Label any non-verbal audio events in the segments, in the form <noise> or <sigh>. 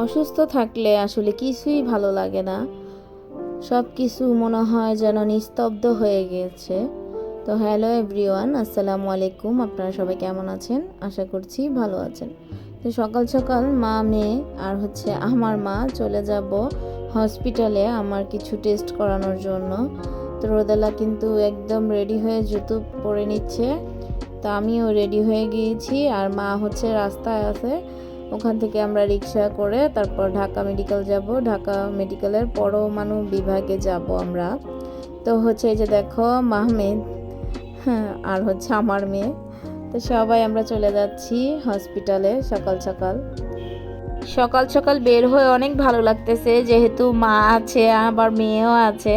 অসুস্থ থাকলে আসলে কিছুই ভালো লাগে না। সব কিছু মনে হয় যেন নিস্তব্ধ হয়ে গিয়েছে তো হ্যালো এভরিওয়ান, আসসালামু আলাইকুম। আপনারা সবাই কেমন আছেন? আশা করছি ভালো আছেন। তো সকাল সকাল মা, মেয়ে আর হচ্ছে আমার মা চলে যাব হসপিটালে আমার কিছু টেস্ট করানোর জন্য। তো রোদেলা কিন্তু একদম রেডি হয়ে জুতো পরে নিচ্ছে। তো আমিও রেডি হয়ে গিয়েছি আর মা হচ্ছে রাস্তায় আছে। ওখান থেকে আমরা রিক্সা করে তারপর ঢাকা মেডিকেল যাব। ঢাকা মেডিকেলের পরমাণু বিভাগে যাব আমরা। তো হচ্ছে এই যে দেখো মাহমেদ হ্যাঁ, আর হচ্ছে আমার মেয়ে। তো সবাই আমরা চলে যাচ্ছি হসপিটালে সকাল সকাল। সকাল সকাল বের হয়ে অনেক ভালো লাগতেছে যেহেতু মা আছে আবার মেয়েও আছে।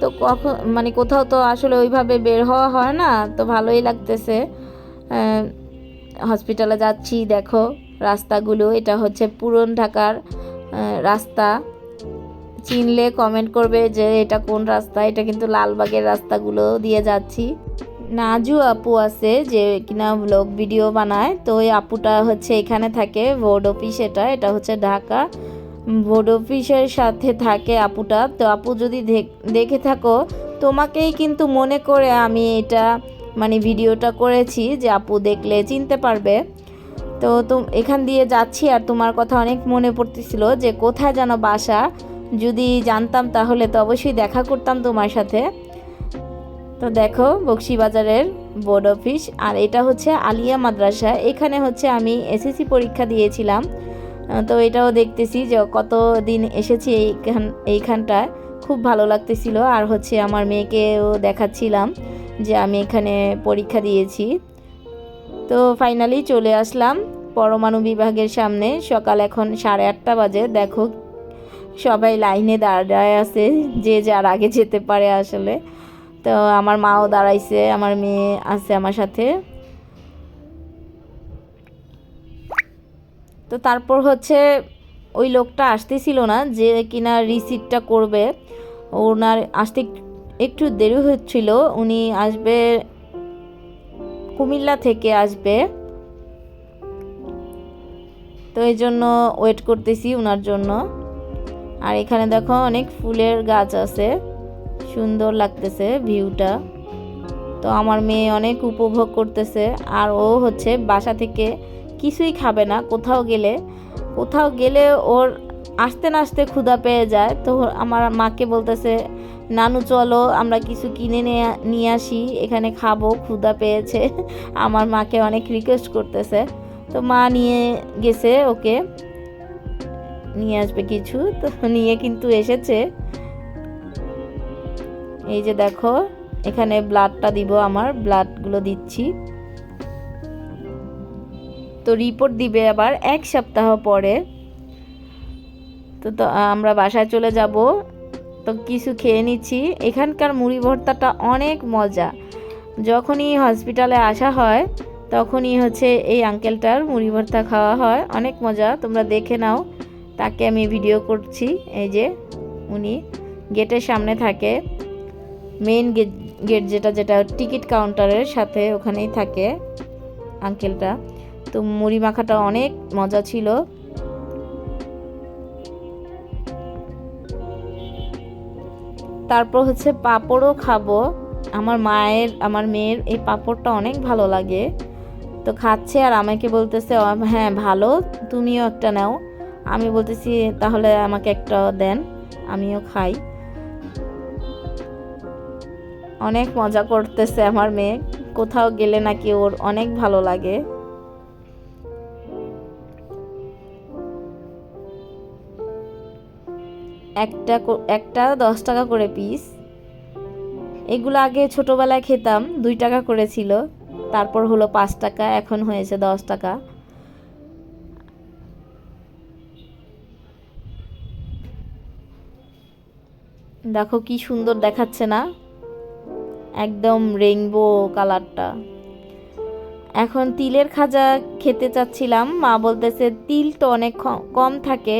তো কখন মানে কোথাও তো আসলে ওইভাবে বের হওয়া হয় না তো ভালোই লাগতেছে। হসপিটালে যাচ্ছি দেখো। রাস্তাগুলো, এটা হচ্ছে পুরন ঢাকার রাস্তা। চিনলে কমেন্ট করবে যে এটা কোন রাস্তা? এটা কিন্তু লালবাগের রাস্তাগুলো দিয়ে যাচ্ছি। নাজু আপু আছে যে কিনা ব্লগ ভিডিও বানায়, তো ওই আপুটা হচ্ছে এখানে থাকে বোর্ড অফিস এটা এটা হচ্ছে ঢাকা। বোর্ড অফিসের সাথে থাকে আপুটা, তো আপু যদি দেখ- থাকো, তোমাকেই কিন্তু মনে করে আমি এটা মানে ভিডিওটা করেছি যে আপু দেখলে চিনতে পারবে। তো এখান দিয়ে যাচ্ছি আর তোমার কথা অনেক মনে পড়তেছিল যে কোথায় যেন বাসা। যদি জানতাম তাহলে তো অবশ্যই দেখা করতাম তোমার সাথে। তো দেখো, বক্সিবাজারের বোর্ড অফিস আর এটা হচ্ছে আলিয়া মাদ্রাসা। এখানে হচ্ছে আমি এসএসসি পরীক্ষা দিয়েছিলাম। তো এটাও দেখতেছি যে কত দিন এসেছি এইখান এইখানটায়। খুব ভালো লাগতেছিল। আর হচ্ছে আমার মেয়েকেও দেখাচ্ছিলাম যে আমি এখানে পরীক্ষা দিয়েছি। তো ফাইনালি চলে আসলাম পরমাণু বিভাগের সামনে। সকাল এখন সাড়ে আটটা বাজে। দেখো, সবাই লাইনে দাঁড়ায় আছে, যে যার আগে যেতে পারে আসলে। তো আমার মাও দাঁড়াইছে, আমার মেয়ে আছে আমার সাথে। তো তারপর হচ্ছে ওই লোকটা আসতেছিল না যে কিনা রিসিপ্টটা করবে। ওনার আসতে একটু দেরি হচ্ছিল, উনি আসবে কুমিল্লা থেকে আসবে। তো এই জন্য ওয়েট করতেছি ওনার জন্য। আর এখানে দেখো অনেক ফুলের গাছ আছে। সুন্দর লাগতেছে ভিউটা। তো আমার মেয়ে অনেক উপভোগ করতেছে। আর ও হচ্ছে বাসা থেকে কিছুই খাবে না, কোথাও গেলে। কোথাও গেলে ওর আসতে না আসতে ক্ষুধা পেয়ে যায়। তো আমার মাকে বলতেছে নানু, চলো, আমরা কিছু কিনে নিয়ে আসি। এখানে খাব, ক্ষুধা পেয়েছে। <laughs> আমার মাকে অনেক রিকোয়েস্ট করতেছে। তো মা নিয়ে গেছে ওকে। নিয়ে আসবে কিছু। তো নিয়ে কিন্তু এসেছে। এই যে দেখো, এখানে ব্লাডটা দিব আমার। ব্লাডগুলো দিচ্ছি। তো রিপোর্ট দিবে আবার এক সপ্তাহ পরে। তো, আমরা বাসায় চলে যাব। তো কিছু খেয়ে নিচ্ছি। এখানকার মুড়ি ভর্তাটা অনেক মজা। যখনই হসপিটালে আসা হয়, তখনই হচ্ছে এই আঙ্কেলটার মুড়ি ভর্তা খাওয়া হয়। অনেক মজা, তোমরা দেখে নাও। তাকে আমি ভিডিও করছি, এই যে উনি গেটের সামনে থাকে। মেইন গেট গেট যেটা যেটা টিকিট কাউন্টারের সাথে ওখানেই থাকে আঙ্কেলটা তো মুড়ি মাখাটা অনেক মজা ছিল। তারপর হচ্ছে পাঁপড়ও খাব। আমার মায়ের, আমার মেয়ের এই পাঁপড়টা অনেক ভালো লাগে। তো খাচ্ছে আর আমাকে বলতেছে হ্যাঁ ভালো, তুমিও একটা নাও। আমি বলতেছি, তাহলে আমাকে একটা দেন, আমিও খাই। অনেক মজা করতেছে আমার মেয়ে। কোথাও গেলে নাকি ওর অনেক ভালো লাগে। একটা একটা দশ টাকা করে পিস এগুলো আগে ছোটোবেলায় খেতাম, দুই টাকা করে ছিল তারপর হলো পাঁচ টাকা, এখন হয়েছে দশ টাকা। দেখো কি সুন্দর দেখাচ্ছে না? একদম রেইনবো কালারটা এখন তিলের খাজা খেতে চাচ্ছিলাম, মা বলতেছে, তিল তো অনেক কম থাকে।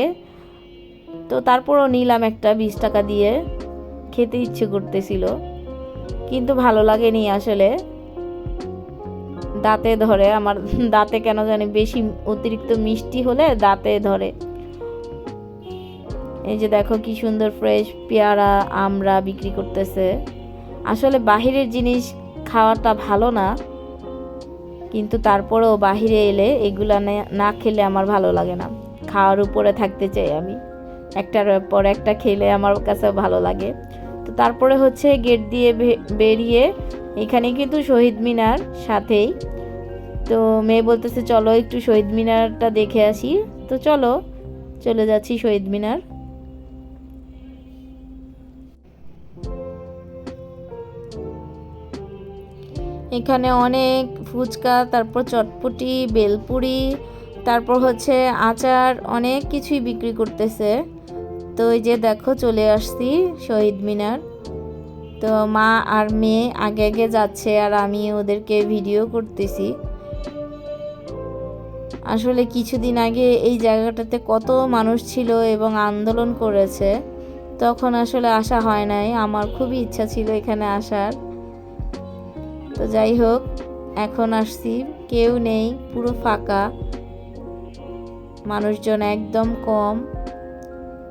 তো তারপরও নিলাম একটা বিশ টাকা দিয়ে। খেতে ইচ্ছে করতেছিল, কিন্তু ভালো লাগেনি আসলে। দাঁতে ধরে, আমার দাঁতে কেন জানি বেশি অতিরিক্ত মিষ্টি হলে দাঁতে ধরে। এই যে দেখো কি সুন্দর ফ্রেশ পেয়ারা, আমরা বিক্রি করতেছে। আসলে বাহিরের জিনিস খাওয়াটা ভালো না, কিন্তু তারপরেও বাহিরে এলে এগুলা না- খেলে আমার ভালো লাগে না। খাওয়ার উপরে থাকতে চাই আমি। একটার পর একটা খেলে আমার কাছে ভালো লাগে। তো তারপরে হচ্ছে গেট দিয়ে বেরিয়ে এখানে কিন্তু শহীদ মিনার সাথেই। তো মেয়ে বলতেছে, চলো একটু শহীদ মিনারটা দেখে আসি। তো চলো, চলে যাচ্ছি শহীদ মিনার। এখানে অনেক ফুচকা, তারপর চটপটি, বেলপুরি, তারপর হচ্ছে আচার, অনেক কিছুই বিক্রি করতেছে। তো ওই যে দেখো, চলে আসছি শহীদ মিনার। তো মা আর মেয়ে আগে আগে যাচ্ছে আর আমি ওদেরকে ভিডিও করতেছি। আসলে কিছুদিন আগে এই জায়গাটাতে কত মানুষ ছিল এবং আন্দোলন করেছে, তখন আসলে আসা হয় নাই। আমার খুবই ইচ্ছা ছিল এখানে আসার। তো যাই হোক, এখন আসছি। কেউ নেই, পুরো ফাঁকা। মানুষজন একদম কম।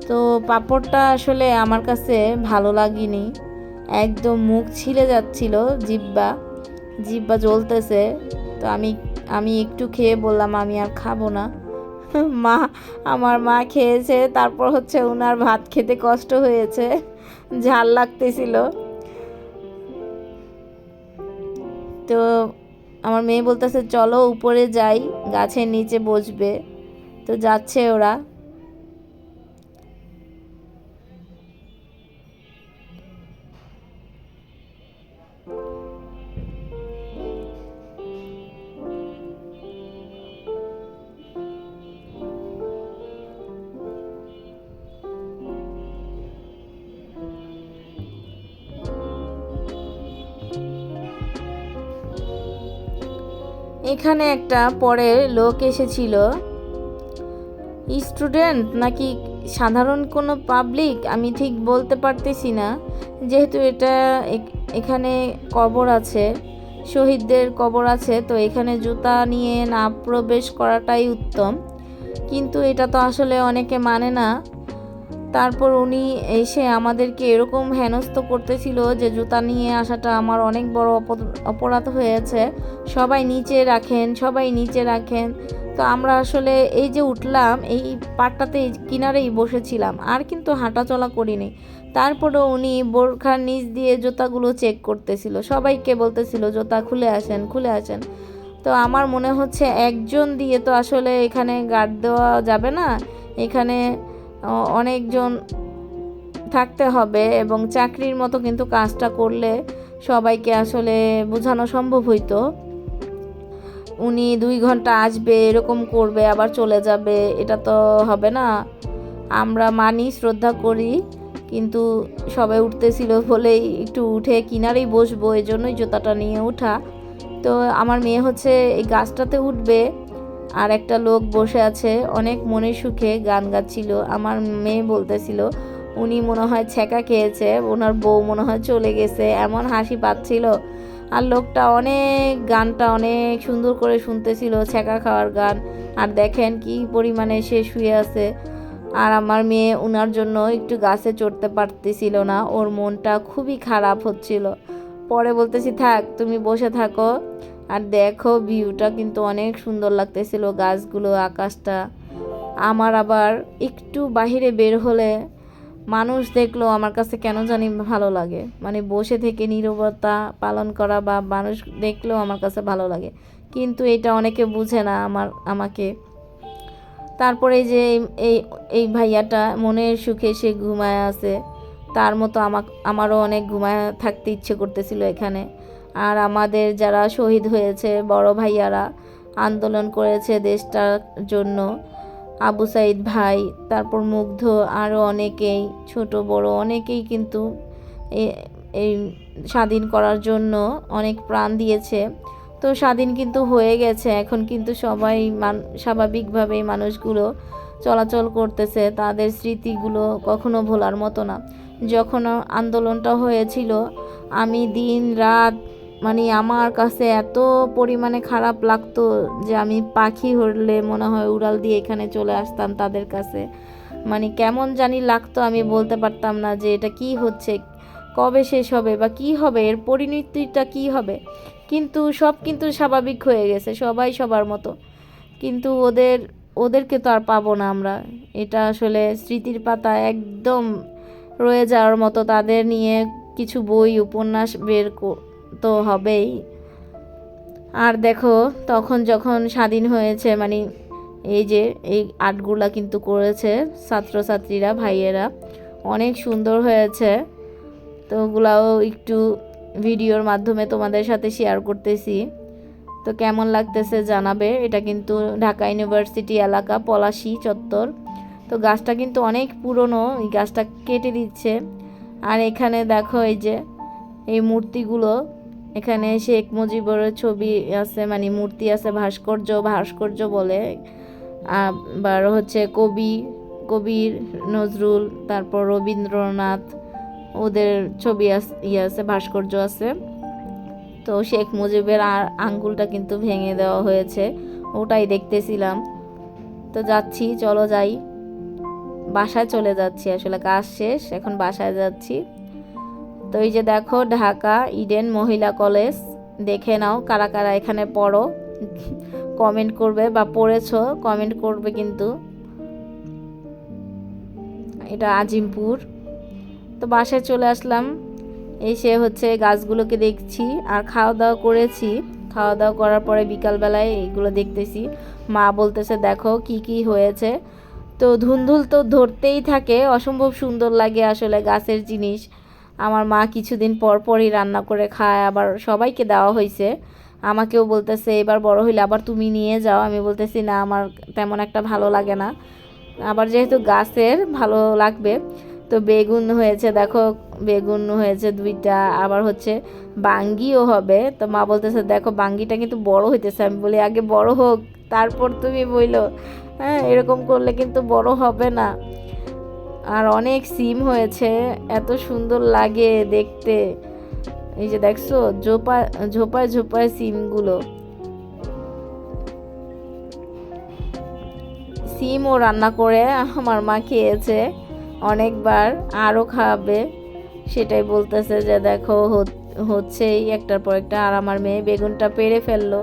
তো পাপড়টা আসলে আমার কাছে ভালো লাগেনি। একদম মুখ ছিলে যাচ্ছিল জিব্বা জিব্বা জ্বলতেছে। তো আমি আমি একটু খেয়ে বললাম, আমি আর খাব না। <laughs> মা, আমার মা খেয়েছে, তারপর হচ্ছে ওনার ভাত খেতে কষ্ট হয়েছে, ঝাল লাগতেছিল। তো আমার মেয়ে বলতেছে, চলো উপরে যাই, গাছের নিচে বসবে। তো যাচ্ছে ওরা। এখানে একটা পরে লোক এসেছিল। স্টুডেন্ট নাকি সাধারণ কোনো পাবলিক? আমি ঠিক বলতে পারতেছি না। যেহেতু এটা এখানে কবর আছে, শহীদদের কবর আছে, তো এখানে জুতা নিয়ে না প্রবেশ করাটাই উত্তম। কিন্তু এটা তো আসলে অনেকে মানে না। তারপর উনি এসে আমাদেরকে এরকম হেনস্থ করতেছিল যে জুতা নিয়ে আসাটা আমার অনেক বড় অপ- অপরাধ হয়েছে। সবাই নিচে রাখেন, সবাই নিচে রাখেন। তো আমরা আসলে এই যে উঠলাম, এই পাটটাতে কিনারেই বসেছিলাম, আর কিন্তু হাঁটাচলা করিনি। তারপরেও উনি বোরখার নিচ দিয়ে জুতাগুলো চেক করতেছিল। সবাইকে বলতেছিল, জুতা খুলে আসেন খুলে আসেন। তো আমার মনে হচ্ছে একজন দিয়ে তো আসলে এখানে গার্ড দেওয়া যাবে না। এখানে অনেকজন থাকতে হবে এবং চাকরির মতো কিন্তু কাজটা করলে সবাইকে আসলে বোঝানো সম্ভব হইতো। উনি দুই ঘণ্টা আসবে, এরকম করবে, আবার চলে যাবে, এটা তো হবে না। আমরা মানি, শ্রদ্ধা করি, কিন্তু সবাই উঠতেছিল বলেই একটু উঠে কিনারেই বসবো এই জন্যই জুতাটা নিয়ে ওঠা তো আমার মেয়ে হচ্ছে এই গাছটাতে উঠবে আর একটা লোক বসে আছে, অনেক মনের সুখে গান গাচ্ছিল। আমার মেয়ে বলতেছিল, উনি মনে হয় ছ্যাঁকা খেয়েছে, ওনার বউ মনে হয় চলে গেছে। এমন হাসি পাচ্ছিল। আর লোকটা অনেক, গানটা অনেক সুন্দর করে শুনতেছিল, ছ্যাঁকা খাওয়ার গান। আর দেখেন কি পরিমাণে সে শুয়ে আছে। আর আমার মেয়ে ওনার জন্য একটু গাছে চড়তে পারতেছিল না, ওর মনটা খুবই খারাপ হচ্ছিল। পরে বলতেছি, থাক, তুমি বসে থাকো। আর দেখো ভিউটা কিন্তু অনেক সুন্দর লাগতেছিল গাছগুলো, আকাশটা। আমার আবার একটু বাহিরে বের হলে মানুষ দেখল আমার কাছে কেন জানি ভালো লাগে। মানে বসে থেকে নীরবতা পালন করা বা মানুষ দেখলেও আমার কাছে ভালো লাগে। কিন্তু এটা অনেকে বুঝে না আমার, আমাকে। তারপরে যে এই- এই ভাইয়াটা মনের সুখে সে ঘুমায় আছে। তার মতো আমাক, আমারও অনেক ঘুমায় থাকতে ইচ্ছে করতেছিল এখানে। আর আমাদের যারা শহীদ হয়েছে, বড় ভাইয়ারা আন্দোলন করেছে দেশটার জন্য, আবু সাইদ ভাই, তারপর মুগ্ধ আরও অনেকেই, ছোট, বড় অনেকেই কিন্তু এই স্বাধীন করার জন্য অনেক প্রাণ দিয়েছে। তো স্বাধীন কিন্তু হয়ে গেছে, এখন কিন্তু সবাই মান, স্বাভাবিকভাবেই মানুষগুলো চলাচল করতেছে, তাদের স্মৃতিগুলো কখনো ভোলার মতো না। যখন আন্দোলনটা হয়েছিল, আমি দিন রাত মানে আমার কাছে এত পরিমাণে খারাপ লাগতো যে আমি পাখি হলে মনে হয় উড়াল দিয়ে এখানে চলে আসতাম তাদের কাছে। মানে কেমন জানি লাগতো, আমি বলতে পারতাম না যে এটা কি হচ্ছে, কবে শেষ হবে বা কি হবে, এর পরিণতিটা কি হবে। কিন্তু সব কিন্তু স্বাভাবিক হয়ে গেছে, সবাই সবার মতো। কিন্তু ওদের, ওদেরকে তো আর পাবো না আমরা। এটা আসলে স্মৃতির পাতা একদম রয়ে যাওয়ার মতো, তাদের নিয়ে কিছু বই, উপন্যাস বের তো হবেই। আর দেখো, তখন যখন স্বাধীন হয়েছে মানে এই যে, এই আর্টগুলা কিন্তু করেছে ছাত্রছাত্রীরা, ভাইয়েরা, অনেক সুন্দর হয়েছে। তো ওগুলাও একটু ভিডিওর মাধ্যমে তোমাদের সাথে শেয়ার করতেছি। তো কেমন লাগতেছে জানাবে, এটা কিন্তু ঢাকা ইউনিভার্সিটি এলাকা, পলাশি চত্বর। তো গাছটা কিন্তু অনেক পুরনো, এই গাছটা কেটে দিচ্ছে। আর এখানে দেখো এই যে, এই মূর্তিগুলো এখানে শেখ মুজিবুরের ছবি আছে মানে মূর্তি আছে, ভাস্কর্য ভাস্কর্য বলে। আবার হচ্ছে কবি, কবির নজরুল, তারপর রবীন্দ্রনাথ, ওদের ছবি ইয়ে আছে, ভাস্কর্য আছে। তো শেখ মুজিবের আর আঙ্গুলটা কিন্তু ভেঙে দেওয়া হয়েছে, ওটাই দেখতেছিলাম। তো যাচ্ছি, চলো যাই। বাসায় চলে যাচ্ছি, আসলে কাজ শেষ, এখন বাসায় যাচ্ছি। তো এই যে দেখো, ঢাকা, ইডেন মহিলা কলেজ। দেখে নাও কারা কারা এখানে পড়ো। কমেন্ট করবে বা পড়েছো, কমেন্ট করবে কিন্তু। এটা আজিমপুর। তো বাসায় চলে আসলাম। এসে হচ্ছে গাছগুলোকে দেখছি আর খাওয়া দাওয়া করেছি। খাওয়া দাওয়া করার পরে বিকালবেলায় এগুলো দেখতেছি। মা বলতেছে, দেখো কি কি হয়েছে। তো ধুন্দুল তো ধরতেই থাকে, অসম্ভব সুন্দর লাগে আসলে গাছের জিনিস। আমার মা কিছুদিন পর পরই রান্না করে খায়, আবার সবাইকে দেওয়া হয়েছে। আমাকেও বলতেছে, এবার বড় হইলে আবার তুমি নিয়ে যাও। আমি বলতেছি, না, আমার তেমন একটা ভালো লাগে না। আবার যেহেতু গাছের ভালো লাগবে, তো বেগুন হয়েছে, দেখো, বেগুন হয়েছে দুইটা, আবার হচ্ছে বাঙ্গিও হবে। তো মা বলতেছে, দেখো, বাঙ্গিটা কিন্তু বড় হইতেছে। আমি বলি, আগে বড় হোক, তারপর তুমি বইলো। হ্যাঁ এরকম করলে কিন্তু বড় হবে না। আর অনেক সিম হয়েছে, এত সুন্দর লাগে দেখতে। এই যে দেখছ, ঝোপা, ঝোপায় ঝোপায় সিমগুলো। সিমও রান্না করে আমার মা খেয়েছে অনেকবার, আরও খাওয়াবে সেটাই বলতেছে যে দেখো হচ্ছেই একটার পর একটা। আর আমার মেয়ে বেগুনটা পেরে ফেলল।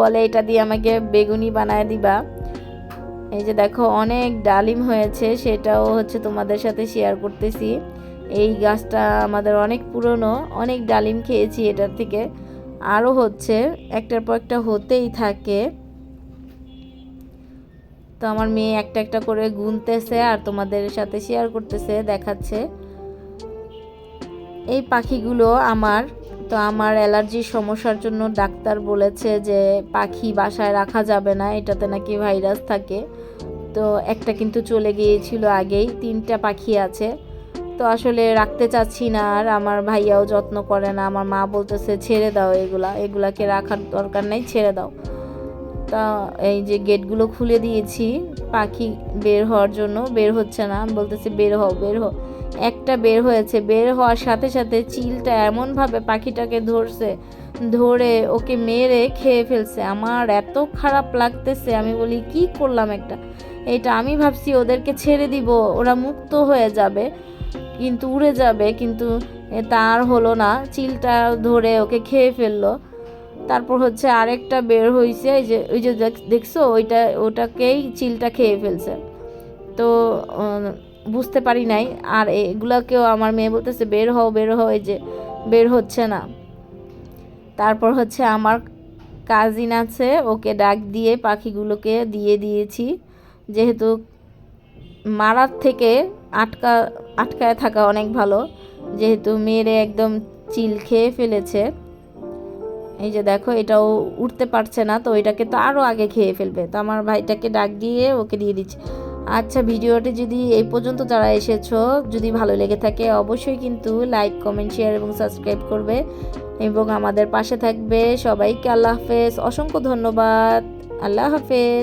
বলে, এটা দিয়ে আমাকে বেগুনি বানায় দিবা। এই যে দেখো, অনেক ডালিম হয়েছে, সেটাও হচ্ছে তোমাদের সাথে শেয়ার করতেছি। এই গাছটা আমাদের অনেক পুরনো, অনেক ডালিম খেয়েছি এটার থেকে। আরও হচ্ছে, একটার পর একটা হতেই থাকে। তো আমার মেয়ে একটা একটা করে গুনতেছে আর তোমাদের সাথে শেয়ার করতেছে, দেখাচ্ছে। এই পাখিগুলো আমার, তো আমার অ্যালার্জির সমস্যার জন্য ডাক্তার বলেছে যে পাখি বাসায় রাখা যাবে না, এটাতে নাকি ভাইরাস থাকে। তো একটা কিন্তু চলে গিয়েছিল আগেই, তিনটা পাখি আছে। তো আসলে রাখতে চাচ্ছি না, আর আমার ভাইয়াও যত্ন করে না। আমার মা বলতেছে, ছেড়ে দাও এগুলা, এগুলাকে রাখার দরকার নেই, ছেড়ে দাও। তা এই যে গেটগুলো খুলে দিয়েছি, পাখি বের হওয়ার জন্য। বের হচ্ছে না, বলতেছে, বের হও বের হও। একটা বের হয়েছে। বের হওয়ার সাথে সাথে চিলটা এমনভাবে পাখিটাকে ধরছে, ধরে ওকে মেরে খেয়ে ফেলছে। আমার এত খারাপ লাগতেছে, আমি বলি, কি করলাম একটা? এটা আমি ভাবছি ওদেরকে ছেড়ে দিব, ওরা মুক্ত হয়ে যাবে, কিন্তু উড়ে যাবে, কিন্তু তার হলো না। চিলটা ধরে ওকে খেয়ে ফেলল। তারপর হচ্ছে আরেকটা বের হয়েছে এই যে, ওই যে দেখছ? ওইটা, ওটাকেই চিলটা খেয়ে ফেলছে। তো বুঝতে পারি নাই। আর এগুলাকেও আমার মেয়ে বলতেছে, বের হও বের হও, এই যে, বের হচ্ছে না। তারপর হচ্ছে আমার কাজিন আছে, ওকে ডাক দিয়ে পাখিগুলোকে দিয়ে দিয়েছি। যেহেতু মারার থেকে আটকা, আটকায় থাকা অনেক ভালো। যেহেতু মেয়েরে একদম চিল খেয়ে ফেলেছে। এই যে দেখো, এটাও উঠতে পারছে না, তো এটাকে তো আরও আগে খেয়ে ফেলবে। তো আমার ভাইটাকে ডাক দিয়ে ওকে দিয়ে দিচ্ছি। আচ্ছা ভিডিওটি যদি এই পর্যন্ত যারা এসেছ, যদি ভালো লেগে থাকে, অবশ্যই কিন্তু লাইক কমেন্ট শেয়ার এবং সাবস্ক্রাইব করবে এবং আমাদের পাশে থাকবে সবাইকে, আল্লাহ হাফেজ। অসংখ্য ধন্যবাদ। আল্লাহ হাফেজ।